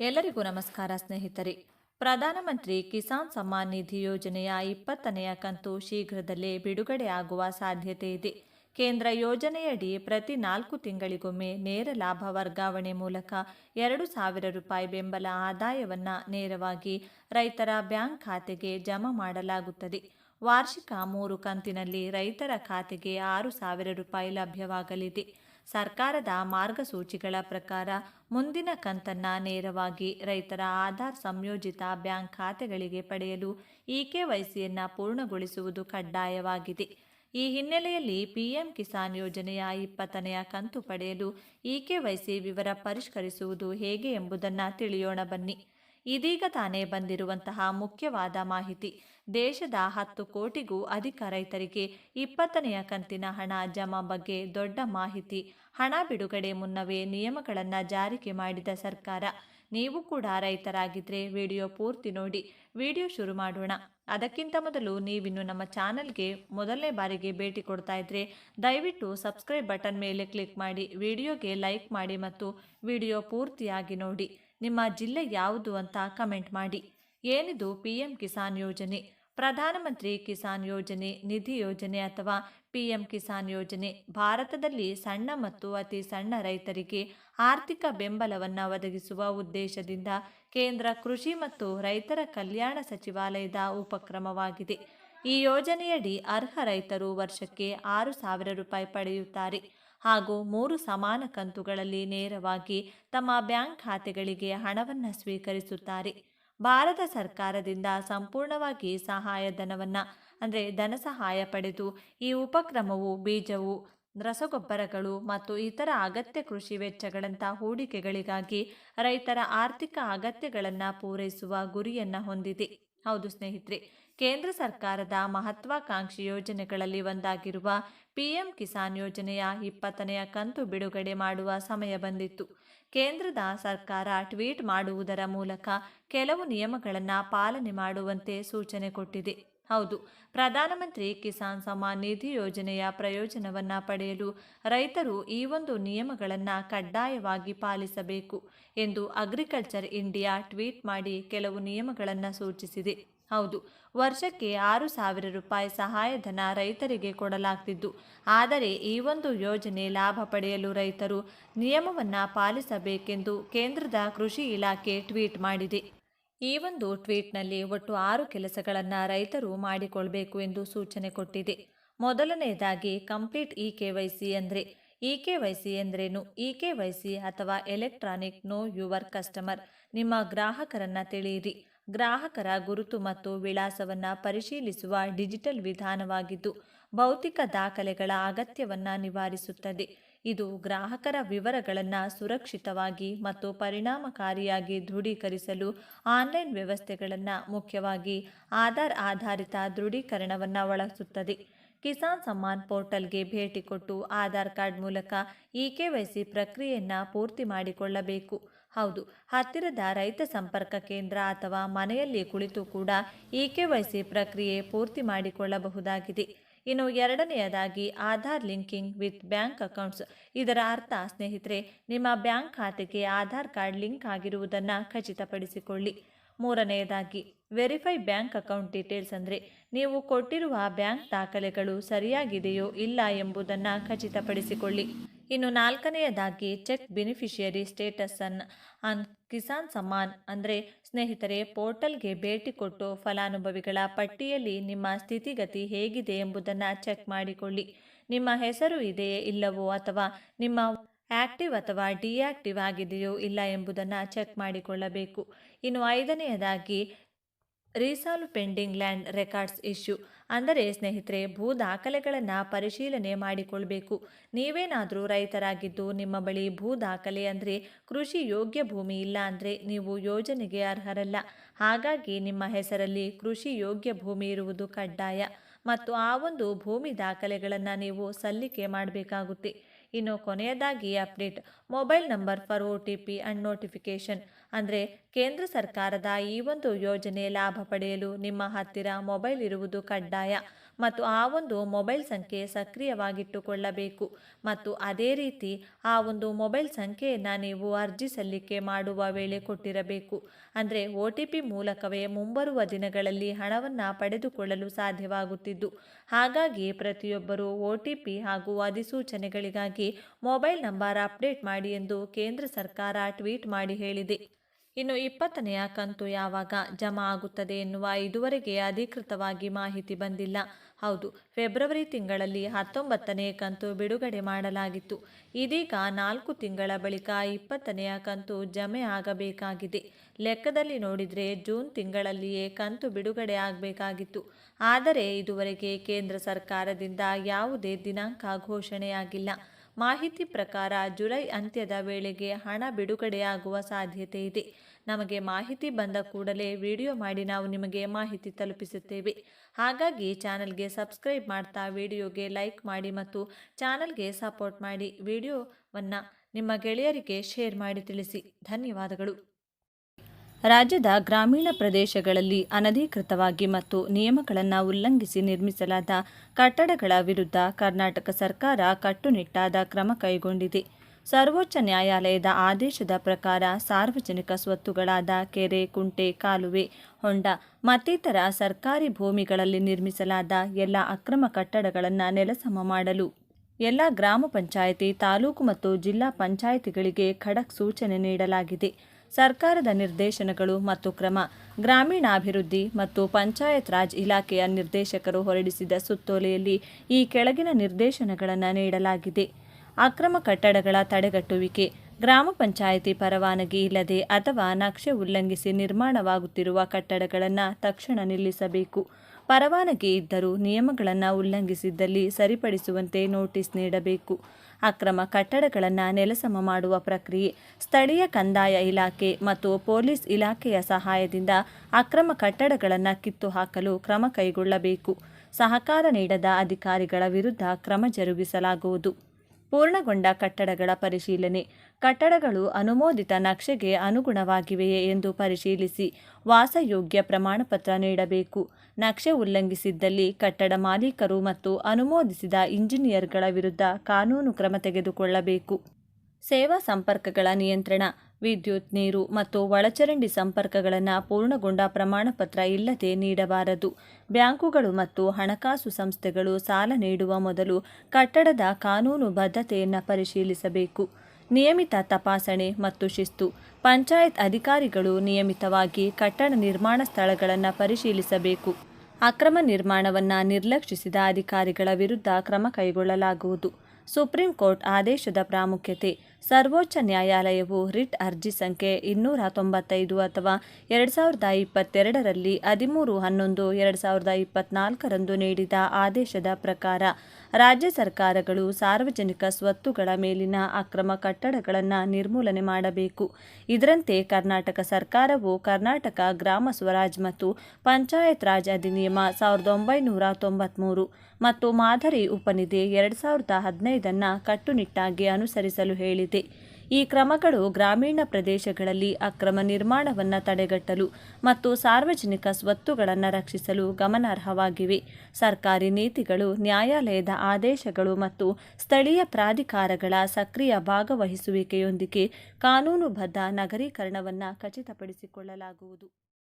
ಎಲ್ಲರಿಗೂ ನಮಸ್ಕಾರ ಸ್ನೇಹಿತರೆ. ಪ್ರಧಾನಮಂತ್ರಿ ಕಿಸಾನ್ ಸಮ್ಮಾನ್ ನಿಧಿ ಯೋಜನೆಯ ಇಪ್ಪತ್ತನೆಯ ಕಂತು ಶೀಘ್ರದಲ್ಲೇ ಬಿಡುಗಡೆ ಆಗುವ ಸಾಧ್ಯತೆ ಇದೆ. ಕೇಂದ್ರ ಯೋಜನೆಯಡಿ ಪ್ರತಿ ನಾಲ್ಕು ತಿಂಗಳಿಗೊಮ್ಮೆ ನೇರ ಲಾಭ ವರ್ಗಾವಣೆ ಮೂಲಕ ಎರಡು ಸಾವಿರ ರೂಪಾಯಿ ಬೆಂಬಲ ಆದಾಯವನ್ನು ನೇರವಾಗಿ ರೈತರ ಬ್ಯಾಂಕ್ ಖಾತೆಗೆ ಜಮಾ ಮಾಡಲಾಗುತ್ತದೆ. ವಾರ್ಷಿಕ ಮೂರು ಕಂತಿನಲ್ಲಿ ರೈತರ ಖಾತೆಗೆ ಆರು ಸಾವಿರ ರೂಪಾಯಿ ಲಭ್ಯವಾಗಲಿದೆ. ಸರ್ಕಾರದ ಮಾರ್ಗಸೂಚಿಗಳ ಪ್ರಕಾರ ಮುಂದಿನ ಕಂತನ್ನು ನೇರವಾಗಿ ರೈತರ ಆಧಾರ್ ಸಂಯೋಜಿತ ಬ್ಯಾಂಕ್ ಖಾತೆಗಳಿಗೆ ಪಡೆಯಲು ಇ ಕೆವೈಸಿಯನ್ನು ಪೂರ್ಣಗೊಳಿಸುವುದು ಕಡ್ಡಾಯವಾಗಿದೆ. ಈ ಹಿನ್ನೆಲೆಯಲ್ಲಿ ಪಿಎಂ ಕಿಸಾನ್ ಯೋಜನೆಯ ಇಪ್ಪತ್ತನೆಯ ಕಂತು ಪಡೆಯಲು ಇ ವಿವರ ಪರಿಷ್ಕರಿಸುವುದು ಹೇಗೆ ಎಂಬುದನ್ನು ತಿಳಿಯೋಣ ಬನ್ನಿ. ಇದೀಗ ತಾನೇ ಬಂದಿರುವಂತಹ ಮುಖ್ಯವಾದ ಮಾಹಿತಿ. ದೇಶದ ಹತ್ತು ಕೋಟಿಗೂ ಅಧಿಕ ರೈತರಿಗೆ ಇಪ್ಪತ್ತನೆಯ ಕಂತಿನ ಹಣ ಜಮಾ ಬಗ್ಗೆ ದೊಡ್ಡ ಮಾಹಿತಿ. ಹಣ ಬಿಡುಗಡೆ ಮುನ್ನವೇ ನಿಯಮಗಳನ್ನು ಜಾರಿಗೆ ಮಾಡಿದ ಸರ್ಕಾರ. ನೀವು ಕೂಡ ರೈತರಾಗಿದ್ದರೆ ವಿಡಿಯೋ ಪೂರ್ತಿ ನೋಡಿ. ವಿಡಿಯೋ ಶುರು ಮಾಡೋಣ. ಅದಕ್ಕಿಂತ ಮೊದಲು ನೀವಿನ್ನು ನಮ್ಮ ಚಾನಲ್ಗೆ ಮೊದಲನೇ ಬಾರಿಗೆ ಭೇಟಿ ಕೊಡ್ತಾ ಇದ್ರೆ ದಯವಿಟ್ಟು ಸಬ್ಸ್ಕ್ರೈಬ್ ಬಟನ್ ಮೇಲೆ ಕ್ಲಿಕ್ ಮಾಡಿ. ವಿಡಿಯೋಗೆ ಲೈಕ್ ಮಾಡಿ ಮತ್ತು ವಿಡಿಯೋ ಪೂರ್ತಿಯಾಗಿ ನೋಡಿ. ನಿಮ್ಮ ಜಿಲ್ಲೆ ಯಾವುದು ಅಂತ ಕಮೆಂಟ್ ಮಾಡಿ. ಏನಿದು ಪಿ ಎಂ ಕಿಸಾನ್ ಯೋಜನೆ? ಪ್ರಧಾನಮಂತ್ರಿ ಕಿಸಾನ್ ಯೋಜನೆ, ನಿಧಿ ಯೋಜನೆ ಅಥವಾ ಪಿ ಎಂ ಕಿಸಾನ್ ಯೋಜನೆ? ಭಾರತದಲ್ಲಿ ಸಣ್ಣ ಮತ್ತು ಅತಿ ಸಣ್ಣ ರೈತರಿಗೆ ಆರ್ಥಿಕ ಬೆಂಬಲವನ್ನು ಒದಗಿಸುವ ಉದ್ದೇಶದಿಂದ ಕೇಂದ್ರ ಕೃಷಿ ಮತ್ತು ರೈತರ ಕಲ್ಯಾಣ ಸಚಿವಾಲಯದ ಉಪಕ್ರಮವಾಗಿದೆ. ಈ ಯೋಜನೆಯಡಿ ಅರ್ಹ ರೈತರು ವರ್ಷಕ್ಕೆ ಆರು ಸಾವಿರ ರೂಪಾಯಿ ಪಡೆಯುತ್ತಾರೆ. ಹಾಗೂ ಮೂರು ಸಮಾನ ಕಂತುಗಳಲ್ಲಿ ನೇರವಾಗಿ ತಮ್ಮ ಬ್ಯಾಂಕ್ ಖಾತೆಗಳಿಗೆ ಹಣವನ್ನು ಸ್ವೀಕರಿಸುತ್ತಾರೆ. ಭಾರತ ಸರ್ಕಾರದಿಂದ ಸಂಪೂರ್ಣವಾಗಿ ಸಹಾಯಧನವನ್ನು ಅಂದರೆ ಧನ ಸಹಾಯ ಪಡೆದು ಈ ಉಪಕ್ರಮವು ಬೀಜವು, ರಸಗೊಬ್ಬರಗಳು ಮತ್ತು ಇತರ ಅಗತ್ಯ ಕೃಷಿ ವೆಚ್ಚಗಳಂಥ ಹೂಡಿಕೆಗಳಿಗಾಗಿ ರೈತರ ಆರ್ಥಿಕ ಅಗತ್ಯಗಳನ್ನು ಪೂರೈಸುವ ಗುರಿಯನ್ನು ಹೊಂದಿದೆ. ಹೌದು ಸ್ನೇಹಿತರೆ ಕೇಂದ್ರ ಸರ್ಕಾರದ ಮಹತ್ವಾಕಾಂಕ್ಷಿ ಯೋಜನೆಗಳಲ್ಲಿ ಒಂದಾಗಿರುವ ಪಿಎಂ ಕಿಸಾನ್ ಯೋಜನೆಯ ಇಪ್ಪತ್ತನೆಯ ಕಂತು ಬಿಡುಗಡೆ ಮಾಡುವ ಸಮಯ ಬಂದಿತ್ತು. ಕೇಂದ್ರದ ಸರ್ಕಾರ ಟ್ವೀಟ್ ಮಾಡುವುದರ ಮೂಲಕ ಕೆಲವು ನಿಯಮಗಳನ್ನು ಪಾಲನೆ ಮಾಡುವಂತೆ ಸೂಚನೆ ಕೊಟ್ಟಿದೆ. ಹೌದು, ಪ್ರಧಾನಮಂತ್ರಿ ಕಿಸಾನ್ ಸಮ್ಮಾನ್ ನಿಧಿ ಯೋಜನೆಯ ಪ್ರಯೋಜನವನ್ನು ಪಡೆಯಲು ರೈತರು ಈ ಒಂದು ನಿಯಮಗಳನ್ನು ಕಡ್ಡಾಯವಾಗಿ ಪಾಲಿಸಬೇಕು ಎಂದು ಅಗ್ರಿಕಲ್ಚರ್ ಇಂಡಿಯಾ ಟ್ವೀಟ್ ಮಾಡಿ ಕೆಲವು ನಿಯಮಗಳನ್ನು ಸೂಚಿಸಿದೆ. ಹೌದು. ವರ್ಷಕ್ಕೆ ಆರು ಸಾವಿರ ರೂಪಾಯಿ ಸಹಾಯಧನ ರೈತರಿಗೆ ಕೊಡಲಾಗ್ತಿದ್ದು ಆದರೆ ಈ ಒಂದು ಯೋಜನೆ ಲಾಭ ಪಡೆಯಲು ರೈತರು ನಿಯಮವನ್ನು ಪಾಲಿಸಬೇಕೆಂದು ಕೇಂದ್ರದ ಕೃಷಿ ಇಲಾಖೆ ಟ್ವೀಟ್ ಮಾಡಿದೆ. ಈ ಒಂದು ಟ್ವೀಟ್ನಲ್ಲಿ ಒಟ್ಟು ಆರು ಕೆಲಸಗಳನ್ನು ರೈತರು ಮಾಡಿಕೊಳ್ಬೇಕು ಎಂದು ಸೂಚನೆ ಕೊಟ್ಟಿದೆ. ಮೊದಲನೆಯದಾಗಿ complete E K Y C ಅಂದರೆ ಇ ಕೆ ವೈ ಸಿ ಎಂದ್ರೇನು? ಇ ಕೆ ವೈ ಸಿ ಅಥವಾ ಎಲೆಕ್ಟ್ರಾನಿಕ್ ನೋ ಯುವರ್ ಕಸ್ಟಮರ್ ನಿಮ್ಮ ಗ್ರಾಹಕರನ್ನು ತಿಳಿಯಿರಿ. ಗ್ರಾಹಕರ ಗುರುತು ಮತ್ತು ವಿಳಾಸವನ್ನು ಪರಿಶೀಲಿಸುವ ಡಿಜಿಟಲ್ ವಿಧಾನವಾಗಿದ್ದು, ಭೌತಿಕ ದಾಖಲೆಗಳ ಅಗತ್ಯವನ್ನು ನಿವಾರಿಸುತ್ತದೆ. ಇದು ಗ್ರಾಹಕರ ವಿವರಗಳನ್ನು ಸುರಕ್ಷಿತವಾಗಿ ಮತ್ತು ಪರಿಣಾಮಕಾರಿಯಾಗಿ ದೃಢೀಕರಿಸಲು ಆನ್ಲೈನ್ ವ್ಯವಸ್ಥೆಗಳನ್ನು ಮುಖ್ಯವಾಗಿ ಆಧಾರ್ ಆಧಾರಿತ ದೃಢೀಕರಣವನ್ನು ಒಳಗಿಸುತ್ತದೆ ಕಿಸಾನ್ ಸಮ್ಮಾನ್ ಪೋರ್ಟಲ್ಗೆ ಭೇಟಿ ಕೊಟ್ಟು ಆಧಾರ್ ಕಾರ್ಡ್ ಮೂಲಕ ಇ ಕೆ ವೈ ಸಿ ಪ್ರಕ್ರಿಯೆಯನ್ನು ಪೂರ್ತಿ ಮಾಡಿಕೊಳ್ಳಬೇಕು. ಹೌದು, ಹತ್ತಿರದ ರೈತ ಸಂಪರ್ಕ ಕೇಂದ್ರ ಅಥವಾ ಮನೆಯಲ್ಲಿ ಕುಳಿತು ಕೂಡ ಇ ಕೆ ವೈ ಸಿ ಪ್ರಕ್ರಿಯೆ ಪೂರ್ತಿ ಮಾಡಿಕೊಳ್ಳಬಹುದಾಗಿದೆ. ಇನ್ನು ಎರಡನೆಯದಾಗಿ Aadhaar linking with bank accounts. ಇದರ ಅರ್ಥ, ಸ್ನೇಹಿತರೆ, ನಿಮ್ಮ ಬ್ಯಾಂಕ್ ಖಾತೆಗೆ ಆಧಾರ್ ಕಾರ್ಡ್ ಲಿಂಕ್ ಆಗಿರುವುದನ್ನು ಖಚಿತಪಡಿಸಿಕೊಳ್ಳಿ. ಮೂರನೆಯದಾಗಿ, ವೆರಿಫೈ ಬ್ಯಾಂಕ್ ಅಕೌಂಟ್ ಡೀಟೇಲ್ಸ್ ಅಂದರೆ ನೀವು ಕೊಟ್ಟಿರುವ ಬ್ಯಾಂಕ್ ದಾಖಲೆಗಳು ಸರಿಯಾಗಿದೆಯೋ ಇಲ್ಲ ಎಂಬುದನ್ನು ಖಚಿತಪಡಿಸಿಕೊಳ್ಳಿ. ಇನ್ನು ನಾಲ್ಕನೆಯದಾಗಿ check beneficiary status on on Kisan Samman ಅಂದರೆ ಸ್ನೇಹಿತರೆ, ಪೋರ್ಟಲ್ಗೆ ಭೇಟಿ ಕೊಟ್ಟು ಫಲಾನುಭವಿಗಳ ಪಟ್ಟಿಯಲ್ಲಿ ನಿಮ್ಮ ಸ್ಥಿತಿಗತಿ ಹೇಗಿದೆ ಎಂಬುದನ್ನು ಚೆಕ್ ಮಾಡಿಕೊಳ್ಳಿ. ನಿಮ್ಮ ಹೆಸರು ಇದೆಯೇ ಇಲ್ಲವೋ ಅಥವಾ ನಿಮ್ಮ ಆಕ್ಟಿವ್ ಅಥವಾ ಡಿಆಕ್ಟಿವ್ ಆಗಿದೆಯೋ ಇಲ್ಲ ಎಂಬುದನ್ನು ಚೆಕ್ ಮಾಡಿಕೊಳ್ಳಬೇಕು. ಇನ್ನು ಐದನೆಯದಾಗಿ resolve pending land records issue. ಅಂದರೆ, ಸ್ನೇಹಿತರೆ, ಭೂ ದಾಖಲೆಗಳನ್ನು ಪರಿಶೀಲನೆ ಮಾಡಿಕೊಳ್ಬೇಕು. ನೀವೇನಾದರೂ ರೈತರಾಗಿದ್ದು ನಿಮ್ಮ ಬಳಿ ಭೂ ದಾಖಲೆ ಅಂದರೆ ಕೃಷಿ ಯೋಗ್ಯ ಭೂಮಿ ಇಲ್ಲ ಅಂದರೆ ನೀವು ಯೋಜನೆಗೆ ಅರ್ಹರಲ್ಲ. ಹಾಗಾಗಿ ನಿಮ್ಮ ಹೆಸರಲ್ಲಿ ಕೃಷಿ ಯೋಗ್ಯ ಭೂಮಿ ಇರುವುದು ಕಡ್ಡಾಯ. ಮತ್ತು ಆ ಒಂದು ಭೂಮಿ ದಾಖಲೆಗಳನ್ನು ನೀವು ಸಲ್ಲಿಕೆ ಮಾಡಬೇಕಾಗುತ್ತೆ. ಇನ್ನು ಕೊನೆಯದಾಗಿ update. Mobile number for O T P and notification. ಅಂದರೆ ಕೇಂದ್ರ ಸರ್ಕಾರದ ಈ ಒಂದು ಯೋಜನೆ ಲಾಭ ಪಡೆಯಲು ನಿಮ್ಮ ಹತ್ತಿರ ಮೊಬೈಲ್ ಇರುವುದು ಕಡ್ಡಾಯ ಮತ್ತು ಆ ಒಂದು ಮೊಬೈಲ್ ಸಂಖ್ಯೆ ಸಕ್ರಿಯವಾಗಿಟ್ಟುಕೊಳ್ಳಬೇಕು. ಮತ್ತು ಅದೇ ರೀತಿ ಆ ಒಂದು ಮೊಬೈಲ್ ಸಂಖ್ಯೆಯನ್ನು ನೀವು ಅರ್ಜಿ ಸಲ್ಲಿಕೆ ಮಾಡುವ ವೇಳೆ ಕೊಟ್ಟಿರಬೇಕು. ಅಂದರೆ ಒ ಟಿ ಪಿ ಮೂಲಕವೇ ಮುಂಬರುವ ದಿನಗಳಲ್ಲಿ ಹಣವನ್ನು ಪಡೆದುಕೊಳ್ಳಲು ಸಾಧ್ಯವಾಗುತ್ತಿದ್ದು. ಹಾಗಾಗಿ ಪ್ರತಿಯೊಬ್ಬರೂ ಒ ಟಿ ಪಿ ಹಾಗೂ ಅಧಿಸೂಚನೆಗಳಿಗಾಗಿ ಮೊಬೈಲ್ ನಂಬರ್ ಅಪ್ಡೇಟ್ ಮಾಡಿ ಎಂದು ಕೇಂದ್ರ ಸರ್ಕಾರ ಟ್ವೀಟ್ ಮಾಡಿ ಹೇಳಿದೆ. ಇನ್ನು ಇಪ್ಪತ್ತನೆಯ ಕಂತು ಯಾವಾಗ ಜಮಾ ಆಗುತ್ತದೆ ಎನ್ನುವ ಇದುವರೆಗೆ ಅಧಿಕೃತವಾಗಿ ಮಾಹಿತಿ ಬಂದಿಲ್ಲ. ಹೌದು, ಫೆಬ್ರವರಿ ತಿಂಗಳಲ್ಲಿ ಹತ್ತೊಂಬತ್ತನೇ ಕಂತು ಬಿಡುಗಡೆ ಮಾಡಲಾಗಿತ್ತು. ಇದೀಗ ನಾಲ್ಕು ತಿಂಗಳ ಬಳಿಕ ಇಪ್ಪತ್ತನೆಯ ಕಂತು ಜಮೆ ಆಗಬೇಕಾಗಿದೆ. ಲೆಕ್ಕದಲ್ಲಿ ನೋಡಿದರೆ ಜೂನ್ ತಿಂಗಳಲ್ಲಿಯೇ ಕಂತು ಬಿಡುಗಡೆ ಆಗಬೇಕಾಗಿತ್ತು. ಆದರೆ ಇದುವರೆಗೆ ಕೇಂದ್ರ ಸರ್ಕಾರದಿಂದ ಯಾವುದೇ ದಿನಾಂಕ ಘೋಷಣೆಯಾಗಿಲ್ಲ. ಮಾಹಿತಿ ಪ್ರಕಾರ ಜುಲೈ ಅಂತ್ಯದ ವೇಳೆಗೆ ಹಣ ಬಿಡುಗಡೆಯಾಗುವ ಸಾಧ್ಯತೆ ಇದೆ. ನಮಗೆ ಮಾಹಿತಿ ಬಂದ ಕೂಡಲೇ ವಿಡಿಯೋ ಮಾಡಿ ನಾವು ನಿಮಗೆ ಮಾಹಿತಿ ತಲುಪಿಸುತ್ತೇವೆ. ಹಾಗಾಗಿ ಚಾನಲ್ಗೆ ಸಬ್ಸ್ಕ್ರೈಬ್ ಮಾಡ್ತಾ ವಿಡಿಯೋಗೆ ಲೈಕ್ ಮಾಡಿ ಮತ್ತು ಚಾನಲ್ಗೆ ಸಪೋರ್ಟ್ ಮಾಡಿ ವಿಡಿಯೋವನ್ನು ನಿಮ್ಮ ಗೆಳೆಯರಿಗೆ ಶೇರ್ ಮಾಡಿ ತಿಳಿಸಿ. ಧನ್ಯವಾದಗಳು. ರಾಜ್ಯದ ಗ್ರಾಮೀಣ ಪ್ರದೇಶಗಳಲ್ಲಿ ಅನಧಿಕೃತವಾಗಿ ಮತ್ತು ನಿಯಮಗಳನ್ನು ಉಲ್ಲಂಘಿಸಿ ನಿರ್ಮಿಸಲಾದ ಕಟ್ಟಡಗಳ ವಿರುದ್ಧ ಕರ್ನಾಟಕ ಸರ್ಕಾರ ಕಟ್ಟುನಿಟ್ಟಾದ ಕ್ರಮ ಕೈಗೊಂಡಿದೆ. ಸರ್ವೋಚ್ಚ ನ್ಯಾಯಾಲಯದ ಆದೇಶದ ಪ್ರಕಾರ ಸಾರ್ವಜನಿಕ ಸ್ವತ್ತುಗಳಾದ ಕೆರೆ, ಕುಂಟೆ, ಕಾಲುವೆ, ಹೊಂಡ, ಮತ್ತಿತರ ಸರ್ಕಾರಿ ಭೂಮಿಗಳಲ್ಲಿ ನಿರ್ಮಿಸಲಾದ ಎಲ್ಲ ಅಕ್ರಮ ಕಟ್ಟಡಗಳನ್ನು ನೆಲಸಮ ಮಾಡಲು ಎಲ್ಲ ಗ್ರಾಮ ಪಂಚಾಯಿತಿ, ತಾಲೂಕು ಮತ್ತು ಜಿಲ್ಲಾ ಪಂಚಾಯಿತಿಗಳಿಗೆ ಖಡಕ್ ಸೂಚನೆ ನೀಡಲಾಗಿದೆ. ಸರ್ಕಾರದ ನಿರ್ದೇಶನಗಳು ಮತ್ತು ಕ್ರಮ. ಗ್ರಾಮೀಣಾಭಿವೃದ್ಧಿ ಮತ್ತು ಪಂಚಾಯತ್ ರಾಜ್ ಇಲಾಖೆಯ ನಿರ್ದೇಶಕರು ಹೊರಡಿಸಿದ ಸುತ್ತೋಲೆಯಲ್ಲಿ ಈ ಕೆಳಗಿನ ನಿರ್ದೇಶನಗಳನ್ನು ನೀಡಲಾಗಿದೆ. ಅಕ್ರಮ ಕಟ್ಟಡಗಳ ತಡೆಗಟ್ಟುವಿಕೆ. ಗ್ರಾಮ ಪಂಚಾಯಿತಿ ಪರವಾನಗಿ ಇಲ್ಲದೆ ಅಥವಾ ನಕ್ಷೆ ಉಲ್ಲಂಘಿಸಿ ನಿರ್ಮಾಣವಾಗುತ್ತಿರುವ ಕಟ್ಟಡಗಳನ್ನು ತಕ್ಷಣ ನಿಲ್ಲಿಸಬೇಕು. ಪರವಾನಗಿ ಇದ್ದರೂ ನಿಯಮಗಳನ್ನು ಉಲ್ಲಂಘಿಸಿದ್ದಲ್ಲಿ ಸರಿಪಡಿಸುವಂತೆ ನೋಟಿಸ್ ನೀಡಬೇಕು. ಅಕ್ರಮ ಕಟ್ಟಡಗಳನ್ನು ನೆಲಸಮ ಮಾಡುವ ಪ್ರಕ್ರಿಯೆ ಸ್ಥಳೀಯ ಕಂದಾಯ ಇಲಾಖೆ ಮತ್ತು ಪೊಲೀಸ್ ಇಲಾಖೆಯ ಸಹಾಯದಿಂದ ಅಕ್ರಮ ಕಟ್ಟಡಗಳನ್ನು ಕಿತ್ತು ಹಾಕಲು ಕ್ರಮ ಕೈಗೊಳ್ಳಬೇಕು. ಸಹಕಾರ ನೀಡದ ಅಧಿಕಾರಿಗಳ ವಿರುದ್ಧ ಕ್ರಮ ಜರುಗಿಸಲಾಗುವುದು. ಪೂರ್ಣಗೊಂಡ ಕಟ್ಟಡಗಳ ಪರಿಶೀಲನೆ ಕಟ್ಟಡಗಳು ಅನುಮೋದಿತ ನಕ್ಷೆಗೆ ಅನುಗುಣವಾಗಿವೆಯೇ ಎಂದು ಪರಿಶೀಲಿಸಿ ವಾಸಯೋಗ್ಯ ಪ್ರಮಾಣಪತ್ರ ನೀಡಬೇಕು. ನಕ್ಷೆ ಉಲ್ಲಂಘಿಸಿದ್ದಲ್ಲಿ ಕಟ್ಟಡ ಮಾಲೀಕರು ಮತ್ತು ಅನುಮೋದಿಸಿದ ಇಂಜಿನಿಯರ್ಗಳ ವಿರುದ್ಧ ಕಾನೂನು ಕ್ರಮ ತೆಗೆದುಕೊಳ್ಳಬೇಕು. ಸೇವಾ ಸಂಪರ್ಕಗಳ ನಿಯಂತ್ರಣ ವಿದ್ಯುತ್, ನೀರು ಮತ್ತು ಒಳಚರಂಡಿ ಸಂಪರ್ಕಗಳನ್ನು ಪೂರ್ಣಗೊಂಡ ಪ್ರಮಾಣಪತ್ರ ಇಲ್ಲದೆ ನೀಡಬಾರದು. ಬ್ಯಾಂಕುಗಳು ಮತ್ತು ಹಣಕಾಸು ಸಂಸ್ಥೆಗಳು ಸಾಲ ನೀಡುವ ಮೊದಲು ಕಟ್ಟಡದ ಕಾನೂನು ಬದ್ಧತೆಯನ್ನು ಪರಿಶೀಲಿಸಬೇಕು. ನಿಯಮಿತ ತಪಾಸಣೆ ಮತ್ತು ಶಿಸ್ತು. ಪಂಚಾಯತ್ ಅಧಿಕಾರಿಗಳು ನಿಯಮಿತವಾಗಿ ಕಟ್ಟಡ ನಿರ್ಮಾಣ ಸ್ಥಳಗಳನ್ನು ಪರಿಶೀಲಿಸಬೇಕು. ಅಕ್ರಮ ನಿರ್ಮಾಣವನ್ನು ನಿರ್ಲಕ್ಷಿಸಿದ ಅಧಿಕಾರಿಗಳ ವಿರುದ್ಧ ಕ್ರಮ ಕೈಗೊಳ್ಳಲಾಗುವುದು. ಸುಪ್ರೀಂ ಕೋರ್ಟ್ ಆದೇಶದ ಪ್ರಾಮುಖ್ಯತೆ. ಸರ್ವೋಚ್ಚ ನ್ಯಾಯಾಲಯವು ರಿಟ್ ಅರ್ಜಿ ಸಂಖ್ಯೆ ಇನ್ನೂರ ತೊಂಬತ್ತೈದು ಅಥವಾ ಎರಡು ಸಾವಿರದ ಇಪ್ಪತ್ತೆರಡರಲ್ಲಿ ಹದಿಮೂರು ಹನ್ನೊಂದು, ಎರಡು ಸಾವಿರದ ಇಪ್ಪತ್ನಾಲ್ಕರಂದು ನೀಡಿದ ಆದೇಶದ ಪ್ರಕಾರ ರಾಜ್ಯ ಸರ್ಕಾರಗಳು ಸಾರ್ವಜನಿಕ ಸ್ವತ್ತುಗಳ ಮೇಲಿನ ಅಕ್ರಮ ಕಟ್ಟಡಗಳನ್ನು ನಿರ್ಮೂಲನೆ ಮಾಡಬೇಕು. ಇದರಂತೆ ಕರ್ನಾಟಕ ಸರ್ಕಾರವು ಕರ್ನಾಟಕ ಗ್ರಾಮ ಸ್ವರಾಜ್ ಮತ್ತು ಪಂಚಾಯತ್ ರಾಜ್ ಅಧಿನಿಯಮ ಸಾವಿರದ ಒಂಬೈನೂರ ತೊಂಬತ್ತ್ಮೂರು ಮತ್ತು ಮಾದರಿ ಉಪನಿಧಿ ಎರಡು ಸಾವಿರದ ಹದಿನೈದನ್ನು ಕಟ್ಟುನಿಟ್ಟಾಗಿ ಅನುಸರಿಸಲು ಹೇಳಿದೆ. ಈ ಕ್ರಮಗಳು ಗ್ರಾಮೀಣ ಪ್ರದೇಶಗಳಲ್ಲಿ ಅಕ್ರಮ ನಿರ್ಮಾಣವನ್ನು ತಡೆಗಟ್ಟಲು ಮತ್ತು ಸಾರ್ವಜನಿಕ ಸ್ವತ್ತುಗಳನ್ನು ರಕ್ಷಿಸಲು ಗಮನಾರ್ಹವಾಗಿವೆ. ಸರ್ಕಾರಿ ನೀತಿಗಳು, ನ್ಯಾಯಾಲಯದ ಆದೇಶಗಳು ಮತ್ತು ಸ್ಥಳೀಯ ಪ್ರಾಧಿಕಾರಗಳ ಸಕ್ರಿಯ ಭಾಗವಹಿಸುವಿಕೆಯೊಂದಿಗೆ ಕಾನೂನುಬದ್ಧ ನಗರೀಕರಣವನ್ನು ಖಚಿತಪಡಿಸಿಕೊಳ್ಳಲಾಗುವುದು.